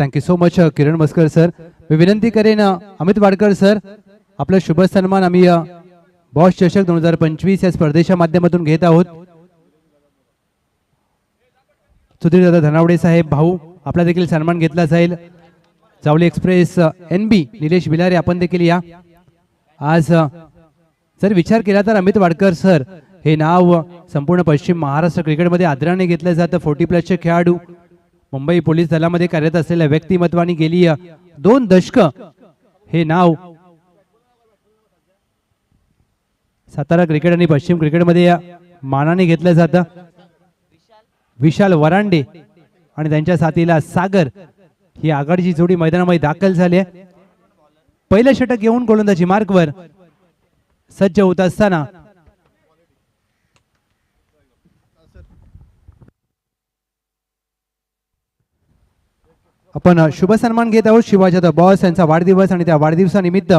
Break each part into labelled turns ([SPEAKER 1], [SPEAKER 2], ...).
[SPEAKER 1] Thank you so much Kiran Maskar sir मी विनंती करेन Amit Wadkar sir आपला शुभ सन्मान आम्ही uh, बॉस चषक दोन हजार पंचवीस या स्पर्धेच्या माध्यमातून घेत आहोत. सुधीर दादा धनावडे साहेब भाऊ आपला देखील सन्मान घेतला जाईल. Javali express N B Nilesh Bilare आपण देखील या. आज सर जर विचार केला तर अमित वाडकर सर हे नाव uh, संपूर्ण पश्चिम महाराष्ट्र क्रिकेटमध्ये आदराने घेतलं जातं. फोर्टी प्लसचे खेळाडू मुंबई पोलीस दलामध्ये कार्यरत असलेल्या व्यक्तिमत्वाने गेली दोन दशक हे नाव सातारा क्रिकेट आणि पश्चिम क्रिकेटमध्ये मानाने घेतलं जातं. विशाल वरांडे आणि त्यांच्या साथीला सागर ही आघाडीची जोडी मैदानामध्ये दाखल झाली आहे. पहिलं षटक येऊन गोलंदाजी मार्कवर सज्ज होत असताना आपण शुभ सन्मान घेत आहोत शिवाजी द बॉस यांचा वाढदिवस आणि त्या वाढदिवसानिमित्त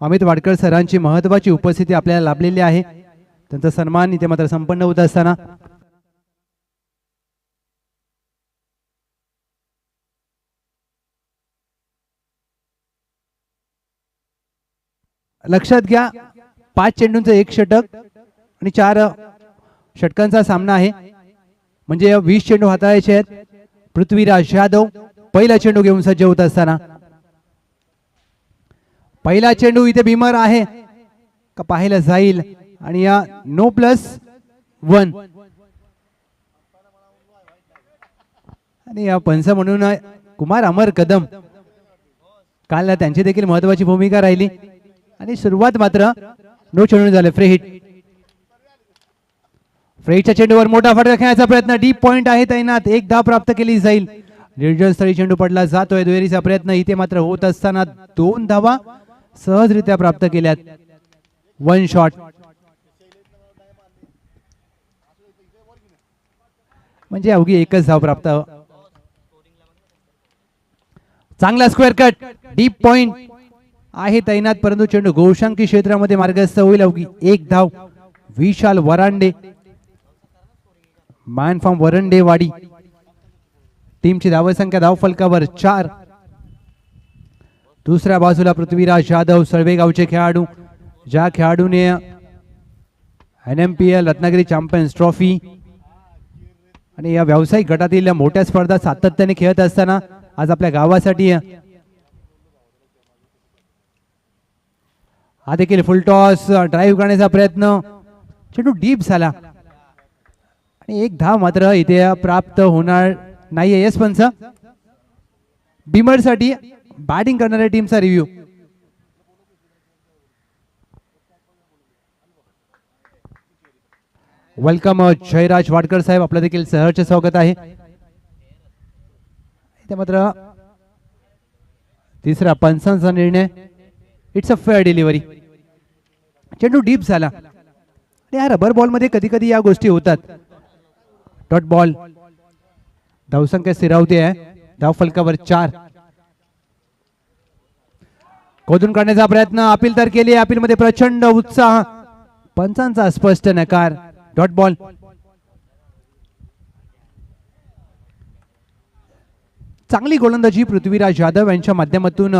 [SPEAKER 1] अमित वाडकर सरांची महत्वाची उपस्थिती आपल्याला लाभलेली आहे. त्यांचा सन्मान इथे मात्र संपन्न होत असताना लक्षात घ्या पाच चेंडूंचं एक षटक आणि चार षटकांचा सामना आहे. म्हणजे वीस चेंडू हाताळायचे आहेत. पृथ्वीराज यादव पहिला चेंडू घेऊन सज्ज होत असताना. पहिला चेंडू इथे भीमर आहे. का पाहायला जाईल. आणि या नो प्लस वन आणि या पंच म्हणून कुमार अमर कदम. काल त्यांची देखील महत्वाची भूमिका राहिली. आणि सुरुवात मात्र नो चेंडू झाले. फ्री हिट फ्रेडच्या चेंडूवर मोठा फटका खेळण्याचा प्रयत्न. डीप पॉइंट आहे तैनात. एक धाव प्राप्त केली जाईल. निर्जल स्थळी चेंडू पडला जातोय. दुहेरीचा प्रयत्न इथे मात्र होत असताना दोन धावा सहजरित्या प्राप्त केल्यात. वन शॉट म्हणजे अवघी एकच धाव प्राप्त. चांगला स्क्वेअर कट डीप पॉइंट आहे तैनात परंतु चेंडू गोशांकी क्षेत्रामध्ये मार्गस्थ होईल. अवघी एक धाव. Vishal Varande. Man from Varandewadi. टीमची धावसंख्या धाव फलकावर चार. दुसऱ्या बाजूला पृथ्वीराज यादव सळवेगावचे खेळाडू. ज्या खेळाडूने N M P L Ratnagiri champions trophy आणि या व्यावसायिक गटातील मोठ्या स्पर्धा सातत्याने खेळत असताना आज आपल्या गावासाठी हा देखील फुलटॉस ड्राईव्ह करण्याचा प्रयत्न. चेंडू डीप झाला. आणि एक धाव मात्र इथे प्राप्त होणार नाहीये येस पंच बिमरसाठी बॅटिंग करणाऱ्या टीमचा रिव्ह्यू वेलकम जयराज वाडकर साहेब. आपलं देखील सहर्ष स्वागत आहे. ते मात्र तिसरा पंचांचा निर्णय. इट्स अ फेअर डिलिव्हरी चेंडू डीप झाला. या रबर बॉलमध्ये कधी कधी या गोष्टी होतात. डॉट बॉल धावसंख्या स्थिरावते आहे धाव फलकावर चार। खोदून काढण्याचा प्रयत्न अपील तर केली अपील मध्ये प्रचंड उत्साह. पंचांचा स्पष्ट नकार. डॉट बॉल चांगली गोलंदाजी पृथ्वीराज यादव यांच्या माध्यमातून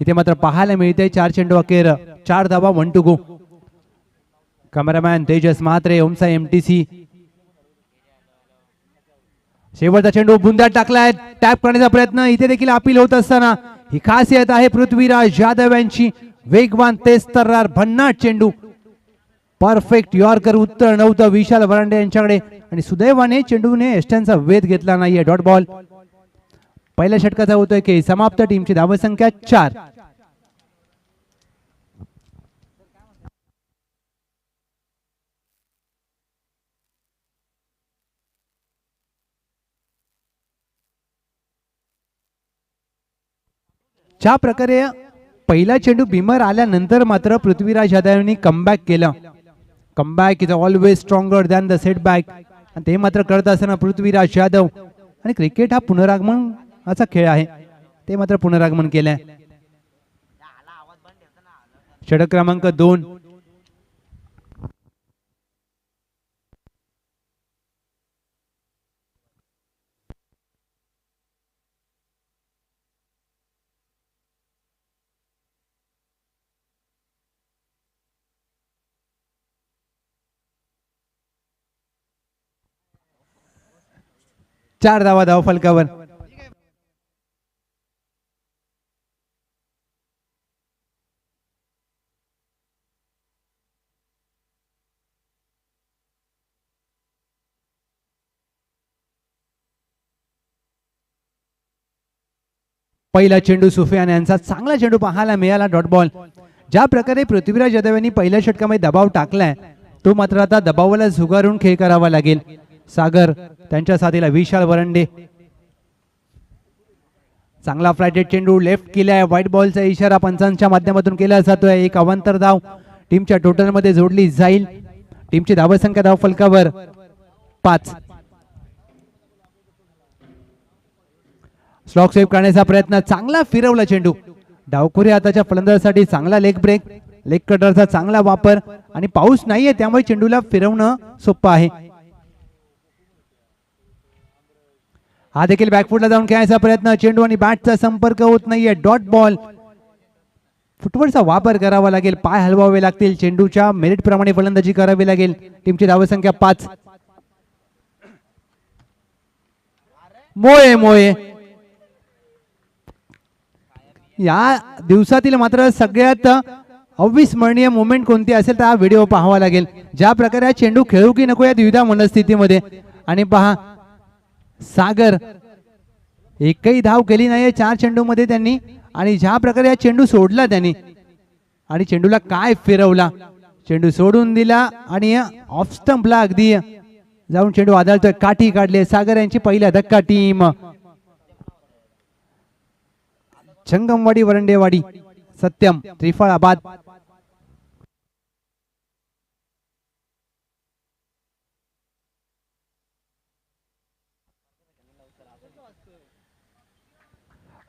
[SPEAKER 1] इथे मात्र पाहायला मिळते. चार चेंडू अखेर चार धावा one two go cameraman Tejas Mhatre ओमसा MTC शेवटचा चेंडू बुंद्यात टाकलाय टॅप करण्याचा प्रयत्न इथे देखील अपील होत असताना ही खासियत आहे पृथ्वीराज यादव यांची. वेगवान तेज तर्रार भन्नाट चेंडू. परफेक्ट यॉर्कर उत्तर नव्हतं. विशाल वरांडे यांच्याकडे. आणि सुदैवाने चेंडूने एस्टनचा वेध घेतला नाहीये. डॉट बॉल पहिल्या षटकाचा होतोय की समाप्त टीमची धावसंख्या चार. ज्या प्रकारे पहिला चेंडू बिमर आल्यानंतर मात्र पृथ्वीराज यादवनी कमबॅक केलं. Comeback is always stronger than the setback आणि ते मात्र करत असताना पृथ्वीराज यादव आणि क्रिकेट हा पुनरागमनाचा खेळ आहे. ते मात्र पुनरागमन केलंय. षटक क्रमांक दोन. चार धावा धाव फलकावर. पहिला चेंडू सुफियान यांचा चांगला चेंडू पाहायला मिळाला डॉट बॉल. ज्या प्रकारे पृथ्वीराज यादव यांनी पहिल्या षटकामध्ये दबाव टाकलाय तो मात्र आता दबावाला झुगारून खेळ करावा लागेल. सागर त्यांच्या साथीला विशाल वरंडे. चांगला फ्लायटेड चेंडू लेफ्ट केलाय व्हाईट बॉलचा इशारा पंचांच्या माध्यमातून केला जातोय. एक अवांतर धाव. टीमच्या टोटलमध्ये जोडली जाईल. टीमची धावसंख्या धाव फलकावर पाच. स्लॉक सेव्ह करण्याचा प्रयत्न. चांगला फिरवला चेंडू. डावखुरी हाताच्या फलंदाजासाठी चांगला लेग ब्रेक लेग कटरचा चांगला वापर. आणि पाऊस नाहीये त्यामुळे चेंडूला फिरवणं सोपं आहे. हा देखील बॅकफुटला जाऊन खेळायचा प्रयत्न. चेंडू आणि बॅटचा संपर्क होत नाहीये. डॉट बॉल फुटबॉलचा वापर करावा लागेल. पाय हलवावे लागतील. चेंडूच्या मेरिट प्रमाणे फलंदाजी करावी लागेल. टीमची धावसंख्या पाच. मोये मोये. या दिवसातील मात्र सगळ्यात अविस्मरणीय मुवमेंट कोणती असेल तर हा व्हिडिओ पाहावा लागेल. ज्या प्रकारे हा चेंडू खेळू की नको या द्विधा मनस्थितीमध्ये. आणि पहा सागर. एकही धाव केली नाहीये चार चेंडूमध्ये त्यांनी आणि ज्या प्रकारे हा चेंडू सोडला त्यांनी आणि चेंडूला काय फिरवला? चेंडू सोडून दिला आणि ऑफ स्टंपला अगदी जाऊन चेंडू आदळतोय. काठी काढले सागर यांची पहिल्या धक्का टीम छंगमवाडी वरंडेवाडी सत्यम त्रिफळाबाद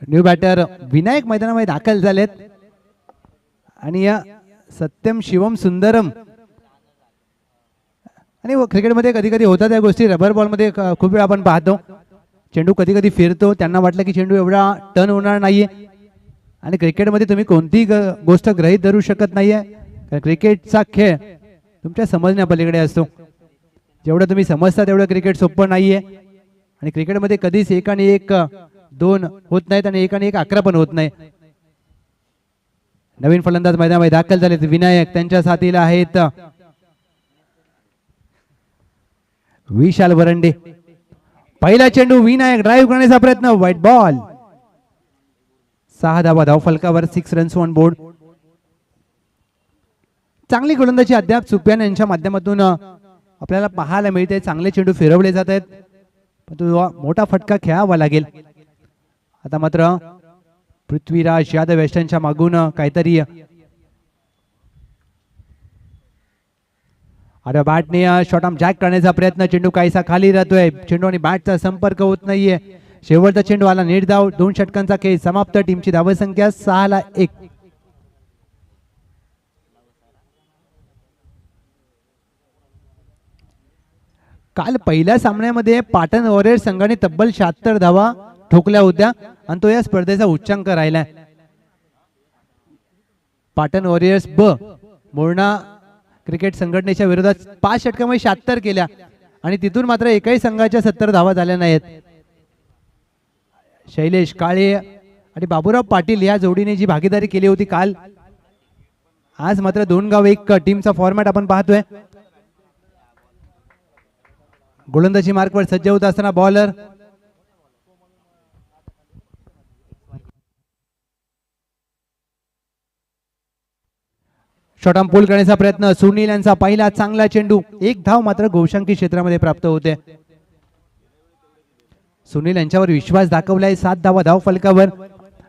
[SPEAKER 1] न्यू बॅटर विनायक मैदानामध्ये दाखल झालेत. आणि या सत्यम शिवम सुंदरम. आणि हो, क्रिकेटमध्ये कधी कधी होतात या गोष्टी. रबर बॉलमध्ये खूप वेळा आपण पाहतो. चेंडू कधी कधी फिरतो. त्यांना वाटलं की चेंडू एवढा टर्न होणार नाहीये. आणि क्रिकेटमध्ये तुम्ही कोणतीही ग- गोष्ट ग्रहित धरू शकत नाहीये. कारण क्रिकेटचा खेळ तुमच्या समजण्या पलीकडे असतो. जेवढं तुम्ही समजता तेवढं क्रिकेट सोपं नाहीये. आणि क्रिकेटमध्ये कधीच एक आणि एक दोन होत नाहीत आणि एक आणि एक अकरा पण होत नाही. नवीन फलंदाज मैदानामध्ये दाखल झालेत विनायक त्यांच्या साथीला आहेत. विशाल वरंडे. पहिला चेंडू विनायक ड्राईव्ह करण्याचा प्रयत्न व्हाईट बॉल सहा धावा धाव फलकावर सिक्स रन्स ऑन बोर्ड चांगली गोलंदाजी अद्याप सुप्यान यांच्या माध्यमातून आपल्याला पाहायला मिळते. चांगले चेंडू फिरवले जात आहेत. पण तो मोठा फटका खेळावा लागेल. आता मात्र पृथ्वीराज यादव वेस्टर्नच्या मागून काहीतरी अरे बॅटने शॉर्ट आर्म जॅक करण्याचा प्रयत्न. चेंडू काहीसा खाली राहतोय. चेंडू आणि बॅटचा संपर्क होत नाहीये. शेवटचा चेंडू आला नेट धाव दोन षटकांचा खेळ समाप्त. टीमची धावसंख्या सहाला एक. काल पहिल्या सामन्यामध्ये पाटण वॉरियर संघाने तब्बल शहात्तर धावा. ठोकल्या होत्या आणि तो या स्पर्धेचा उच्चांक राहिलाय. पाटण वॉरियर्स ब मोरणा क्रिकेट संघटनेच्या विरोधात पाच षटकामध्ये शहात्तर केल्या आणि तिथून मात्र एकाही संघाच्या सत्तर धावा झाल्या नाहीत. शैलेश काळे आणि बाबूराव पाटील या जोडीने जी भागीदारी केली होती काल आज मात्र दोन गाव एक टीमचा फॉर्मॅट आपण पाहतोय. गोलंदाजी मार्कवर सज्ज होत असताना बॉलर शॉटम पोल करण्याचा प्रयत्न. सुनील यांचा पहिला चांगला चेंडू. एक धाव मात्र घोषांकी क्षेत्रामध्ये प्राप्त होते. सुनील यांच्यावर विश्वास दाखवलाय. सात धावा धाव फलकावर.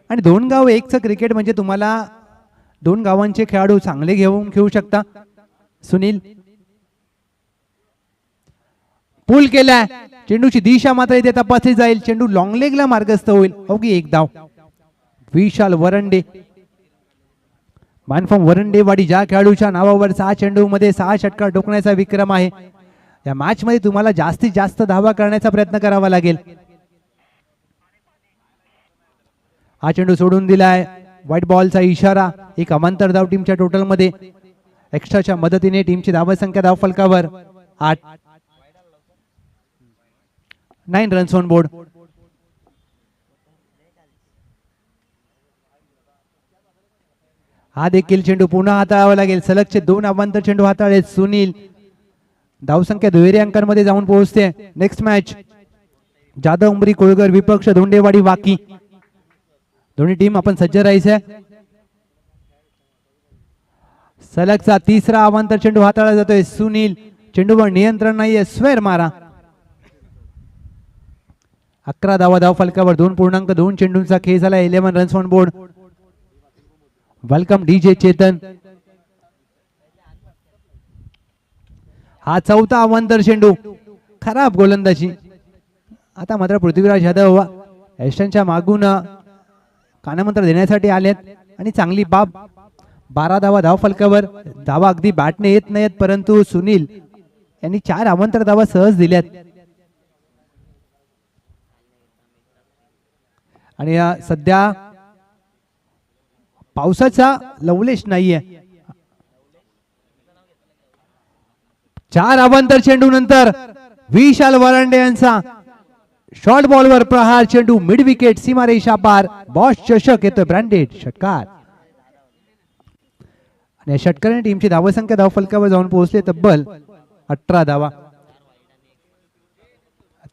[SPEAKER 1] आणि दोन गाव एकचं क्रिकेट म्हणजे तुम्हाला दोन गावांचे खेळाडू चांगले घेऊन खेळू शकता. सुनील. पूल केलाय. चेंडूची दिशा मात्र इथे तपासली जाईल. चेंडू लॉंगलेगला मार्गस्थ होईल. अवघी एक धाव. विशाल वरंडे. मानफॉर्म वरंडेवाडी ज्या खेळाडूच्या नावावर सहा चेंडू मध्ये सहा षटकार टोकण्याचा विक्रम आहे. या मॅच मध्ये तुम्हाला जास्तीत जास्त धावा करण्याचा प्रयत्न करावा लागेल. हा चेंडू सोडून दिलाय. व्हाईट बॉलचा इशारा एक अमांतर धाव टीमच्या टोटलमध्ये एक्स्ट्राच्या मदतीने टीमची धाव संख्या धाव फलकावर. आठ. नाईन रन्स ऑन बोर्ड हा देखील चेंडू पुन्हा हाताळावा लागेल. सलगचे दोन अवांतर चेंडू हाताळले सुनील. धावसंख्या दुहेरी अंकांमध्ये जाऊन पोहोचते. नेक्स्ट मॅच जाधव उमरी कोळगर विपक्ष धोंडेवाडी वाकी. दोन्ही टीम आपण सज्ज राहायचं. सलगचा तिसरा अवांतर चेंडू हाताळला जातोय सुनील. चेंडूवर नियंत्रण नाहीये स्वेर मारा. अकरा धावा धाव फलकावर दोन पूर्णांक दोन चेंडूंचा खेळ झाला eleven runs on board welcome DJ Chetan हा चौथा अवांतर चेंडू खराब गोलंदाजी. आता मात्र पृथ्वीराज यादव एस्टनच्या मागून कानामंत्र देण्यासाठी आलेत आणि चांगली बाब. बारा धावा धाव फलकावर. धावा अगदी बॅटने येत नाहीत परंतु सुनील यांनी चार अवांतर धावा सहज दिल्यात. आणि सध्या पावसाचा लवलेश नाहीये. चार अवांतर चेंडू नंतर विशाल वरांडे यांचा शॉर्ट बॉलवर प्रहार चेंडू मिड विकेट सीमारेषा पार. बॉस चषक येतोय ब्रँडेड षटकार. आणि या षटकाराने टीमची धावसंख्या धाव फलकावर जाऊन पोहोचले तब्बल अठरा धावा.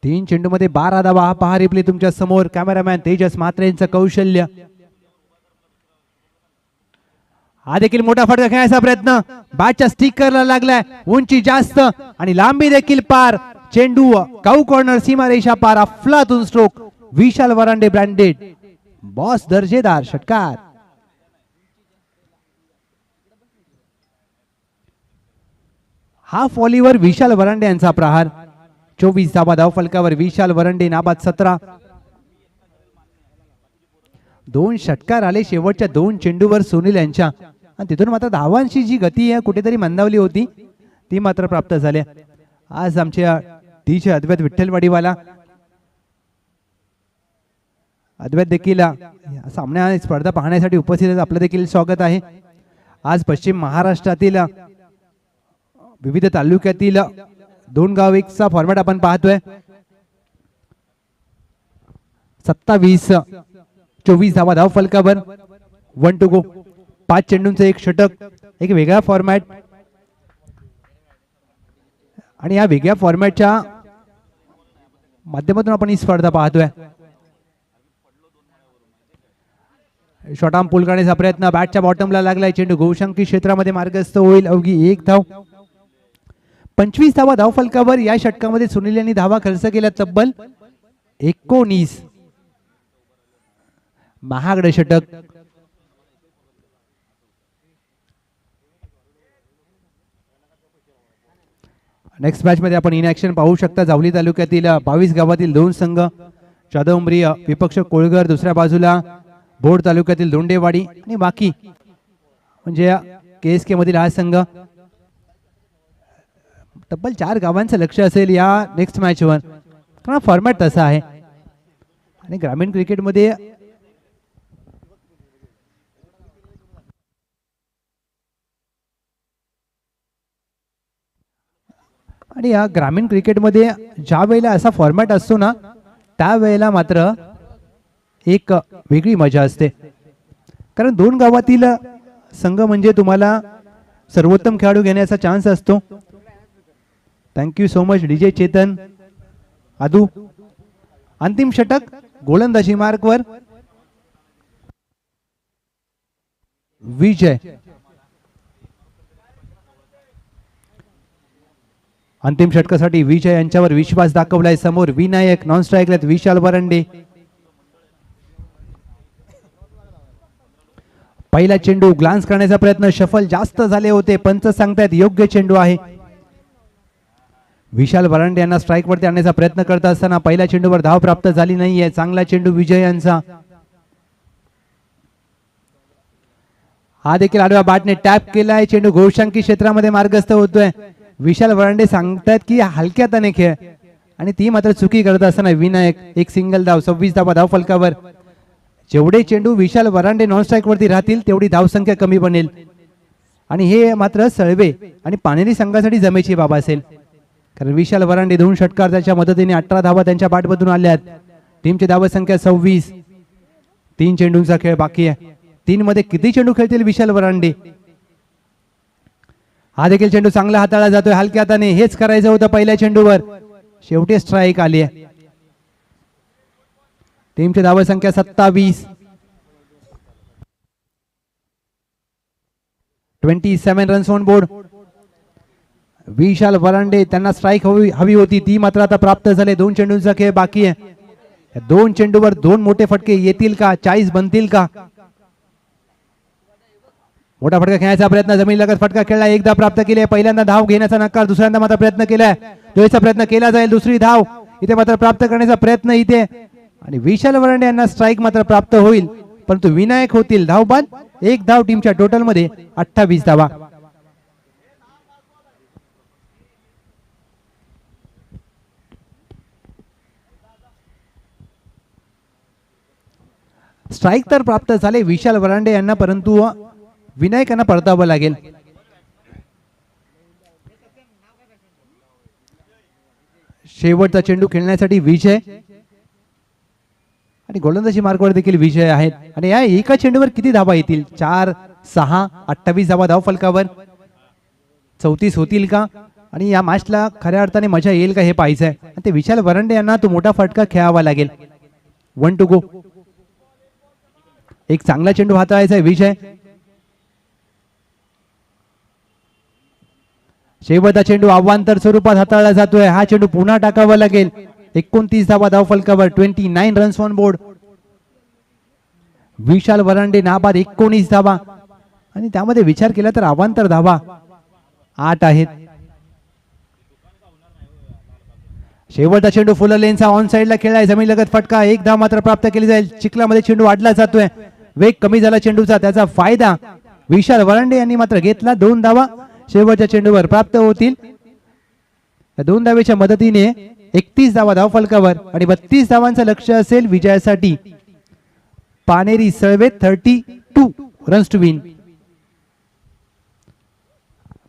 [SPEAKER 1] तीन चेंडू मध्ये बारा धावा. हा पहा रिप्ले तुमच्यासमोर. कॅमेरामॅन तेजस म्हात्रे कौशल्य. हा देखील मोठा फटका खेळायचा प्रयत्न. बॅटच्या स्टिकरला लागलाय. उंची जास्त आणि लांबी देखील पार. चेंडू काऊ कॉर्नर सीमारेषा पार अफलातून stroke Vishal Varande branded boss दर्जेदार षटकार. हा फॉलीवर विशाल वरांडे यांचा प्रहार. चोवीस धाबा धाव फलकावर विशाल वरंडे नाबाद सतरा. दोन षटकार आले शेवटच्या दोन चेंडूवर सुनील यांच्या. आणि तिथून मात्र धावांची जी गती आहे कुठेतरी मंदावली होती ती मात्र प्राप्त झाली. आज आमच्या टीचर अद्वैत विठ्ठलवाडीवाला अद्वैत देखील या सामन्या स्पर्धा पाहण्यासाठी उपस्थित आपलं देखील स्वागत आहे. आज पश्चिम महाराष्ट्रातील विविध तालुक्यातील दोन गाव एकचा फॉर्मॅट आपण पाहतोय. सत्तावीस चोवीस धावा धाव फलकावर. वन टू गो पाच चेंडूंचं एक षटक एक वेगळा फॉर्मॅट आणि या वेगळ्या फॉर्मॅटच्या माध्यमातून आपण ही स्पर्धा पाहतोय. शॉटाम पूल करण्याचा प्रयत्न बॅटच्या बॉटमला लागलाय चेंडू. गोशंकी क्षेत्रामध्ये मार्गस्थ होईल अवघी एक धाव. पंचवीस धावा धाव फलकावर या षटकामध्ये सुनील यांनी धावा खर्च केला तब्बल एकोणीस. महागड षटक. नेक्स्ट मॅच मध्ये आपण इन ॲक्शन पाहू शकता. जावली तालुक्यातील बावीस गावातील दोन संघ. जाधवमरी विपक्ष कोळगर दुसऱ्या बाजूला. बोर्ड तालुक्यातील दोंडेवाडी आणि बाकी म्हणजे के एस के मधील हा संघ. तब्बल चार गावांचं लक्ष असेल या नेक्स्ट मॅचवर कारण फॉर्मॅट तसा आहे. आणि ग्रामीण क्रिकेटमध्ये आणि या ग्रामीण क्रिकेटमध्ये ज्या वेळेला असा फॉर्मॅट असतो ना त्यावेळेला मात्र एक वेगळी मजा असते. कारण दोन गावातील संघ म्हणजे तुम्हाला सर्वोत्तम खेळाडू घेण्याचा चान्स असतो. Thank you so much DJ Chetan आदू अंतिम षटक गोलंदाजी मार्कवर. विजय. अंतिम षटकासाठी विजय यांच्यावर विश्वास दाखवलाय समोर विनायक नॉन स्ट्राईकला विशाल वरंडे. पहिला चेंडू ग्लान्स करण्याचा प्रयत्न सफल जास्त झाले होते पंच सांगतायत योग्य चेंडू आहे. विशाल वरांडे यांना स्ट्राईक वरती आणण्याचा प्रयत्न करत असताना पहिल्या चेंडूवर धाव प्राप्त झाली नाहीये. चांगला चेंडू विजय यांचा. हा देखील आडव्या बाटने टॅप केलाय. चेंडू घोषांकी क्षेत्रामध्ये मार्गस्थ होतोय. विशाल वरांडे सांगतायत की हलक्या अनेक खेळ आणि ती मात्र चुकी करत असताना विनायक एक सिंगल धाव सव्वीस धावा धाव फलकावर. जेवढे चेंडू विशाल वरांडे नॉन स्ट्राईक वरती राहतील तेवढी धावसंख्या कमी बनेल. आणि हे मात्र सळवे आणि पाणेरी संघासाठी जमेची बाब असेल. कारण विशाल वरांडे दोन षटकार त्याच्या मदतीने अठरा धावा त्यांच्या पाठमधून आल्या आहेत टीमची धावसंख्या सव्वीस. तीन चेंडूंचा खेळ बाकी आहे. तीन मध्ये किती चेंडू खेळतील विशाल वरांडे? हा देखील चेंडू चांगला हाताळला जातोय. हलक्या हाताने हेच करायचं होतं पहिल्या चेंडूवर. शेवटी स्ट्राईक आली आहे. टीमची धाव संख्या सत्तावीस. Twenty seven runs on board Vishal Varande त्यांना स्ट्राईक हवी हवी होती. ती मात्र आता प्राप्त झाले. दोन चेंडूंचा खेळ बाकी आहे. दोन चेंडूवर दोन मोठे फटके येतील का? चाळीस बनतील का? मोठा फटका खेळण्याचा प्रयत्न जमीन लगत फटका खेळला एकदा प्राप्त केले पहिल्यांदा धाव घेण्याचा नकार दुसऱ्यांदा मात्र प्रयत्न केलाय. दोयचा प्रयत्न केला जाईल दुसरी धाव. इथे मात्र प्राप्त करण्याचा प्रयत्न इथे. आणि विशाल वरांडे यांना स्ट्राईक मात्र प्राप्त होईल. परंतु विनायक होतील. धाव बाद एक धाव टीमच्या टोटलमध्ये अठ्ठावीस धावा. स्ट्राईक तर प्राप्त झाले विशाल वरांडे यांना परंतु विनायकांना परतावं लागेल. शेवटचा चेंडू खेळण्यासाठी विजय. आणि गोलंदाजी मार्गावर देखील विजय आहेत. आणि या एका चेंडूवर किती धावा येतील? चार सहा अठ्ठावीस धावा धाव फलकावर. चौतीस होतील का? आणि या मॅचला खऱ्या अर्थाने मजा येईल का हे पाहिजे आणि ते विशाल वरंडे यांना तो मोठा फटका खेळावा लागेल. वन टू गो एक चांगला चेंडू हाताळायचा आहे विजय. शेवटचा चेंडू अव्वांतर स्वरूपात हाताळला जातोय. हा चेंडू पुन्हा टाकावा लागेल. एकोणतीस धावा धाव फलकावर twenty nine runs on board Vishal Varande नाबाद एकोणीस धावा आणि त्यामध्ये विचार केला तर अवांतर धावा. आठ आहेत. शेवटचा चेंडू फुलर लेनचा ऑन साइडला खेळलाय. जमीन लगत फटका. एक धाव मात्र प्राप्त केली जाईल. चिखलामध्ये चेंडू वाढला जातोय. वेग कमी झाला चेंडूचा. त्याचा फायदा विशाल वरांडे यांनी मात्र घेतला. दोन धावा. शेवटच्या चेंडूवर प्राप्त होतील. दोन धावेच्या मदतीने एकतीस धावा धाव फलकावर आणि बत्तीस धावांचं लक्ष असेल विजयासाठी. Paneri Salve thirty two runs to win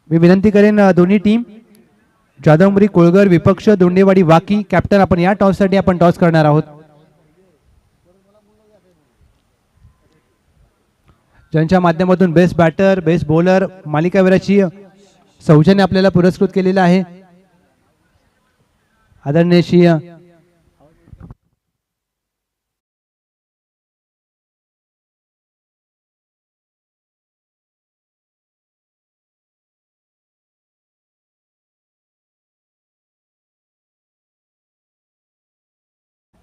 [SPEAKER 1] मी विनंती करेन दोन्ही टीम. जाधवमुरी कोळगर विपक्ष दोंडेवाडी वाकी कॅप्टन आपण या टॉससाठी आपण टॉस करणार आहोत. ज्यांच्या माध्यमातून बेस्ट बॅटर बेस्ट बॉलर मालिकावीराची सौजन्य आपल्याला पुरस्कृत केलेला आहे. आदरणीय श्री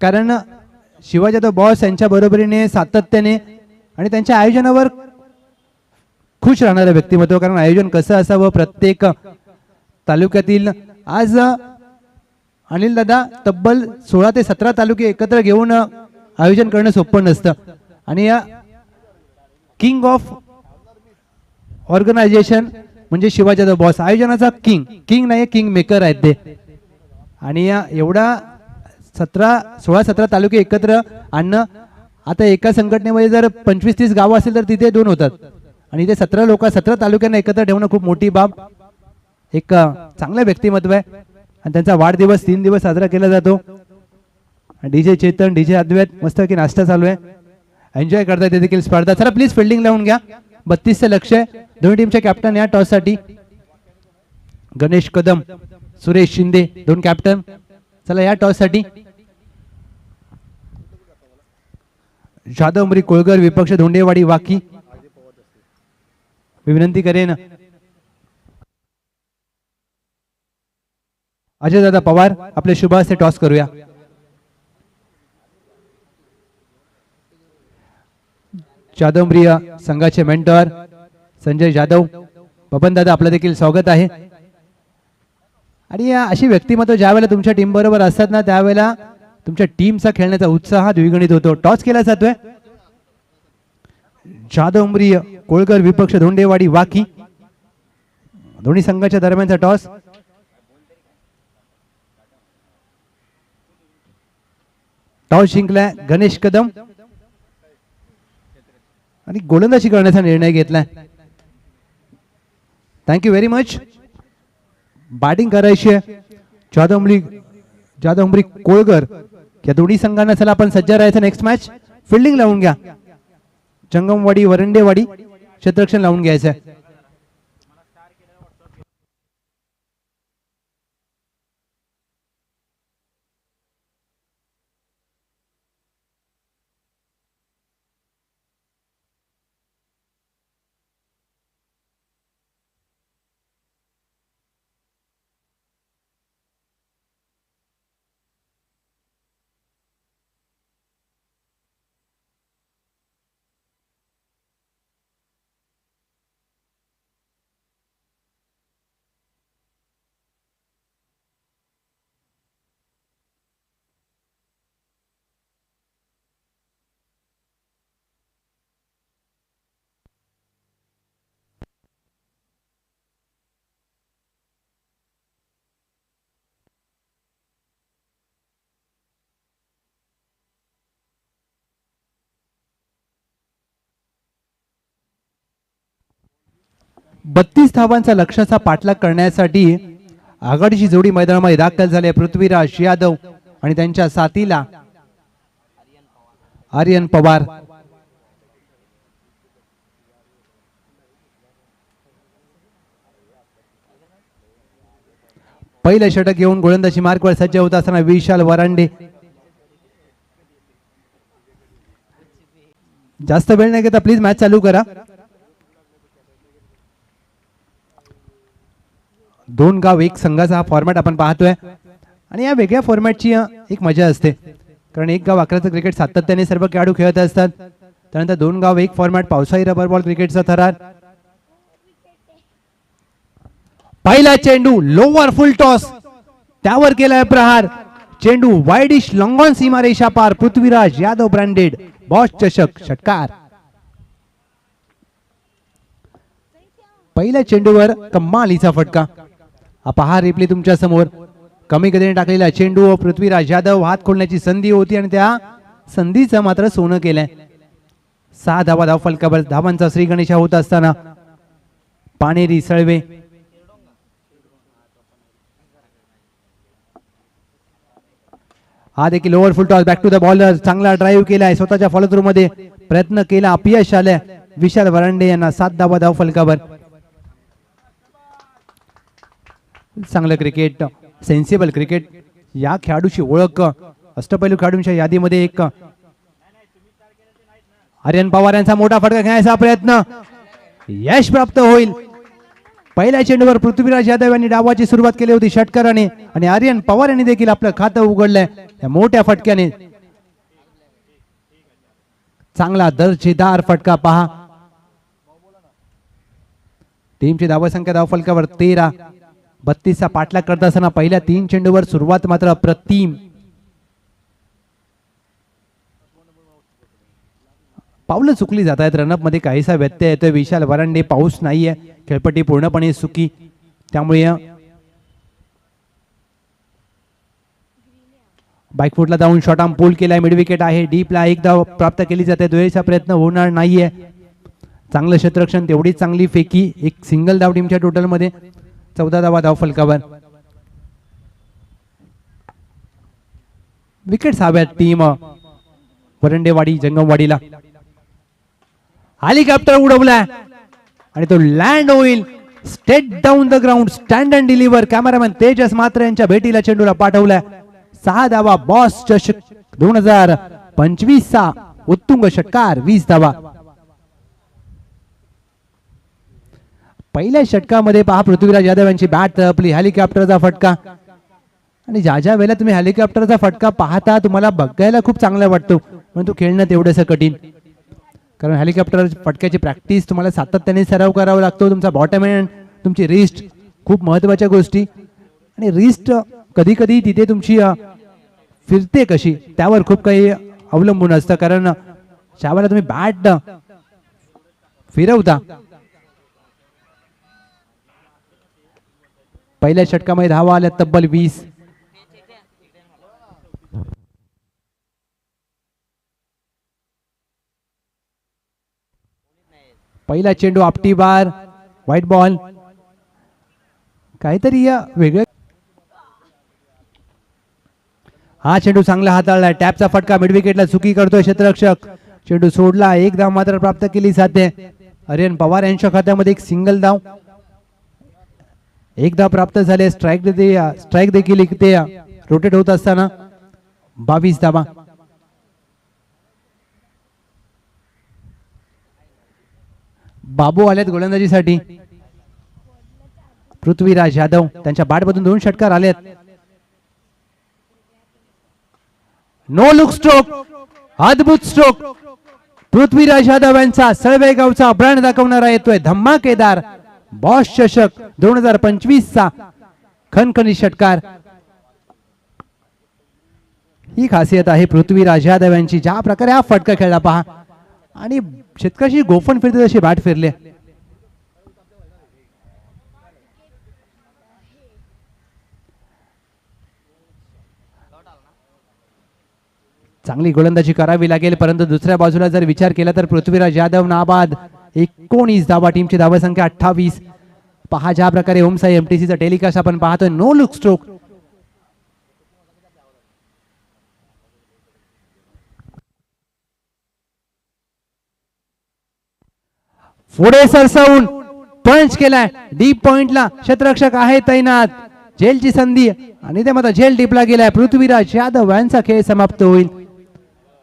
[SPEAKER 1] कारण शिवाजी जाधव बॉस यांच्या बरोबरीने सातत्याने आणि त्यांच्या आयोजनावर खुश राहणारं व्यक्तिमत्व. कारण आयोजन कसं असावं? प्रत्येक तालुक्यातील आज अनिल दादा तब्बल सोळा ते सतरा तालुके एकत्र घेऊन आयोजन करणं सोपं नसतं. आणि या किंग ऑफ ऑर्गनायझेशन म्हणजे शिवाजी बॉस आयोजनाचा किंग किंग नाही किंग मेकर आहेत ते. आणि या एवढा सतरा सोळा सतरा तालुके एकत्र आणणं आता एका संघटनेमध्ये जर पंचवीस तीस गावं असेल तर तिथे दोन होतात. आणि ते सतरा लोक सतरा तालुक्यांना एकत्र ठेवणं खूप मोठी बाब. एक अ, चांगलं व्यक्तिमत्व आहे. आणि त्यांचा वाढदिवस तीन दिवस साजरा केला जातो. डीजे चेतन डीजे अद्वैत मस्त की नाश्ता चालू आहे. एन्जॉय करता येते देखील स्पर्धा. चला प्लीज फिल्डिंग लावून घ्या. बत्तीसचं लक्ष आहे. दोन्ही टीमचे कॅप्टन या टॉससाठी गणेश कदम सुरेश शिंदे दोन कॅप्टन चला या टॉससाठी जाधव मरी कोळगर विपक्ष धोंडेवाडी वाकी. मी विनंती करेन. अजय दादा पवार आपले शुभ हस्ते टॉस करूया. जाधवम्रिय संघाचे मेंटर संजय जाधव बबन दादा आपलं देखील स्वागत आहे. आणि या अशी व्यक्तिमत्व ज्या वेळेला तुमच्या टीम बरोबर असतात ना त्यावेळेला तुमच्या टीमचा खेळण्याचा उत्साह द्विगणित होतो. टॉस केला जातोय. जाधवम्रिय कोळकर विपक्ष धोंडेवाडी वाकी. दोन्ही संघाच्या दरम्यानचा टॉस. टॉस जिंकलाय गणेश कदम. आणि गोलंदाजी करण्याचा निर्णय घेतलाय. थँक्यू व्हेरी मच बॅटिंग करायची आहे. जाधवमरी जाधवमरी कोळगर. या दोन्ही संघांना चला आपण सज्ज राहायचं नेक्स्ट मॅच फिल्डिंग लावून घ्या. जंगमवाडी वरंडेवाडी क्षेत्ररक्षण लावून घ्यायचं आहे बत्तीस धावांचा लक्ष्याचा पाठलाग करण्यासाठी आघाडीची जोडी मैदानामध्ये दाखल झाली पृथ्वीराज यादव आणि त्यांच्या साथीला आर्यन पवार. पहिलं षटक घेऊन गोलंदाजी मार्गवर सज्ज होत असताना विशाल वरांडे. जास्त वेळ नाही घेता प्लीज मॅच चालू करा. दोन गाव एक संघाचा हा फॉर्मॅट आपण पाहतोय. आणि या वेगळ्या फॉर्मॅटची एक मजा असते. कारण एक गाव अकराचं क्रिकेट सातत्याने सर्व खेळाडू खेळत असतात. त्यानंतर दोन गाव एक फॉर्मॅट पावसाळी रबर बॉल क्रिकेटचा थरार. पहिला चेंडू लोवर फुल टॉस त्यावर केलाय प्रहार. चेंडू वाईडिश लॉंगॉन सीमारेषा पार. पृथ्वीराज यादव ब्रँडेड बॉस चषक षटकार. पहिल्या चेंडूवर कम्मालीचा फटका. पहा रिप्ले तुमच्यासमोर. कमी गतीने टाकलेला चेंडू व पृथ्वीराज यादव हात खोलण्याची संधी होती आणि त्या संधीचं मात्र सोनं केलंय. सहा धावा धाव फलकावर धावांचा श्री गणेशा होत असताना. पाणेरी सळवे. हा देखील over full toss. Back to the bowler चांगला ड्राईव्ह केलाय. स्वतःच्या फॉलो मध्ये प्रयत्न केला. अपयश आलाय. विशाल वरांडे यांना सात धावा धाव फलकावर चांगलं क्रिकेट सेन्सिबल क्रिकेट या खेळाडूची ओळख अष्टपैलू खेळाडूंच्या यादीमध्ये एक. आर्यन पवार यांचा मोठा फटका घेण्याचा प्रयत्न. यश प्राप्त होईल. पहिल्या चेंडूवर पृथ्वीराज यादव यांनी डावाची सुरुवात केली होती षटकाराने आणि आर्यन पवार यांनी देखील आपलं खातं उघडलंय. या मोठ्या फटक्याने. चांगला दर्जेदार फटका पहा. टीमची धावसंख्या धाव फलकावर तेरा. बत्तीसचा पाठलाग करत असताना पहिल्या तीन चेंडूवर सुरुवात मात्र अप्रतिम. पावलं चुकली जात आहेत. रनअपमध्ये काहीसा व्यत्यय येतोय. विशाल वरांडे पाऊस नाहीये. खेळपट्टी पूर्णपणे सुकी त्यामुळे बाईकफुटला जाऊन शॉर्ट आर्म पूल केलाय. मिडविकेट आहे. डीपला एक धाव प्राप्त केली जाते. दुहेरीचा प्रयत्न होणार नाहीये. चांगलं क्षेत्ररक्षण तेवढीच चांगली फेकी. एक सिंगल धाव टीमच्या टोटलमध्ये चौदा धावा धाव फलकावर. विकेट हव्यात टीम वरंडेवाडी जंगमवाडीला. हेलिकॉप्टर उडवलाय. आणि तो लँड होईल. Straight down the ground stand and deliver cameraman Tejas मात्र यांच्या भेटीला चेंडूला पाठवलाय. सहा धावा बॉस चषक दोन हजार पंचवीस चा. उत्तुंग षटकार वीस धावा. पहिल्या षटकामध्ये पहा पृथ्वीराज यादव यांची बॅट तळपली हेलिकॉप्टरचा फटका. आणि ज्या ज्या वेळेला तुम्ही हेलिकॉप्टरचा फटका पाहता तुम्हाला बघायला खूप चांगला वाटतो. पण तो खेळणं तेवढंसं कठीण. कारण हेलिकॉप्टर फटक्याची प्रॅक्टिस तुम्हाला सातत्याने सराव करावा लागतो. तुमचा बॉटम हँड तुमची रिस्ट खूप महत्त्वाच्या गोष्टी. आणि रिस्ट कधी कधी तिथे तुमची फिरते कशी त्यावर खूप काही अवलंबून असतं. कारण ज्या तुम्ही बॅट फिरवता पहिल्या षटकामध्ये धावा आल्या तब्बल वीस. पहिला चेंडू आपटी बार व्हाईट बॉल काहीतरी या वेगळ्या हा चेंडू चांगला हाताळला टॅपचा फटका मिडविकेटला चुकी करतोय क्षेत्ररक्षक. चेंडू सोडला एक धाव मात्र प्राप्त केली जाते आर्यन पवार यांच्या खात्यामध्ये एक सिंगल धाव. एकदा प्राप्त झाले स्ट्राईक स्ट्राईक देखील इथे रोटेट होत असताना बावीस धावा बाबू आलेत गोलंदाजीसाठी. पृथ्वीराज यादव त्यांच्या बॅटमधून दोन षटकार आलेत. नो लुक स्ट्रोक अद्भुत स्ट्रोक पृथ्वीराज यादव यांचा सळवेगावचा ब्रँड दाखवणारा येतोय धम्माकेदार. बॉस चषक दोन हजार पंचवीस चा खनखनी षटकार. ही खासियत आहे पृथ्वीराज यादव यांची ज्या प्रकारे हा फटका खेळला पहा. आणि शेतकऱ्याशी गोफण फिरते तशी बॅट फिरले. चांगली गोलंदाजी करावी लागेल परंतु दुसऱ्या बाजूला जर विचार केला तर पृथ्वीराज यादव नाबाद. एकोणीस धावा टीमची धावा संख्या अठ्ठावीस. पहा ज्या प्रकारे ओमसाई एमटीसीचा टेलिकास्ट आपण पाहतोय. नो लुक स्ट्रोक पुढे सरसावून पंच केलाय. डीप पॉइंटला क्षेत्ररक्षक आहे तैनात. झेलची संधी आणि ते मात्र झेल डीपला गेलाय. पृथ्वीराज यादव यांचा खेळ समाप्त होईल.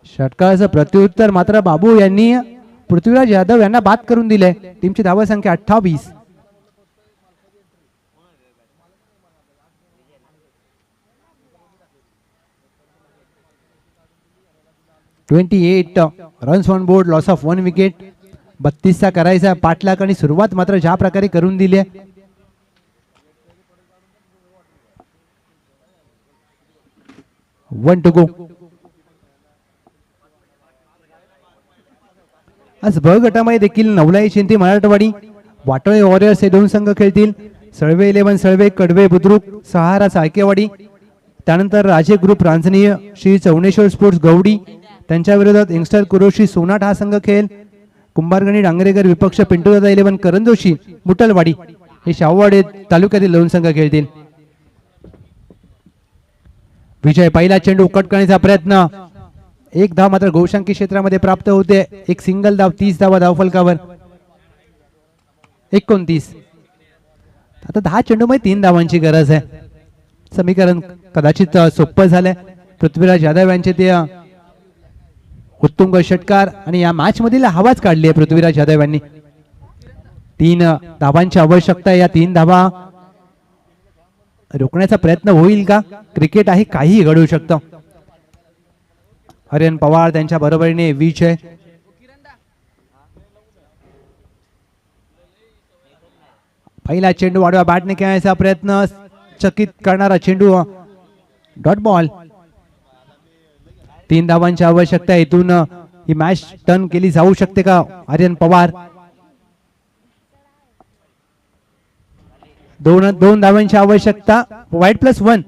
[SPEAKER 1] षटकाचं प्रत्युत्तर मात्र बाबू यांनी पृथ्वीराज यादव यांना बाद करून दिले. टीमची धावा संख्या अठ्ठावीस. Twenty eight. Runs on board loss of one wicket बत्तीसचा करायचा पाठलाग आणि सुरुवात मात्र ज्या प्रकारे करून दिली आहे. वन टू गो आज ब गटामध्ये देखील नवलाई शिंदे मराठवाडी वाटोळे वॉरियर्स हे दोन संघ खेळतील. सळवे इलेव्हन सळवे कडवे बुद्रुक सहारा साळकेवाडी. त्यानंतर राजे ग्रुप रांजनीय श्री चौनेश्वर स्पोर्ट्स गौडी. त्यांच्या विरोधात यंगस्टर कुरोशी सोनाट हा संघ खेळ कुंभारगणी डांगरेकर विपक्ष पिंटूदादा इलेव्हन करंजोशी मुटलवाडी हे शाहूवाडी तालुक्यातील दोन संघ खेळतील. विजय पहिला चेंडू कट करण्याचा प्रयत्न. एक धाव मात्र गोशांकी क्षेत्रामध्ये प्राप्त होते. एक सिंगल धाव तीस धावा धावफलकावर. एकोणतीस. आता दहा चेंडूमध्ये तीन धावांची गरज आहे. समीकरण कदाचित सोपं झालंय. पृथ्वीराज यादव यांचे ते उत्तुंग षटकार आणि या मॅच मधील हवाच काढली आहे पृथ्वीराज यादव यांनी. तीन धावांची आवश्यकता या तीन धावा रोखण्याचा प्रयत्न होईल का? क्रिकेट आहे काहीही घडू शकतं. हरिहन पवार त्यांच्या बरोबरीने विजय. पहिला चेंडू वाढवा बॅटने खेळायचा प्रयत्न. चकित करणारा चेंडू डॉट बॉल. तीन धावांची आवश्यकता इथून ही मॅच टर्न केली जाऊ शकते का? आर्यन पवार. दोन दोन धावांची आवश्यकता. वाईट प्लस वन.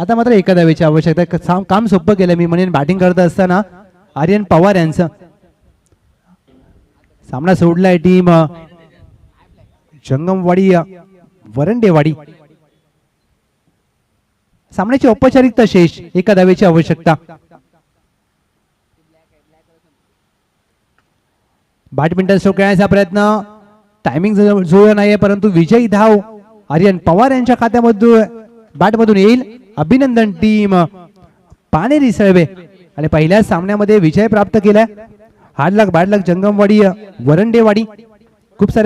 [SPEAKER 1] आता मात्र एका धावेची आवश्यकता काम- सोपं केलं. मी म्हणेन बॅटिंग करत असताना आर्यन पवार यांचं. सामना सोडलाय टीम जंगमवाडी वरंडेवाडी. सामन्याची औपचारिकता शेष एका धावेची आवश्यकता. बॅडमिंटन स्ट्रोक खेळण्याचा प्रयत्न. टायमिंग जुळलं नाहीये परंतु विजयी धाव आर्यन पवार यांच्या खात्यामधून बॅटमधून येईल. अभिनंदन टीम. पानेरी सळवे आणि पहिल्या सामन्यामध्ये विजय प्राप्त केलाय. Hard luck Jangamwadi Varandewadi. खूप सारे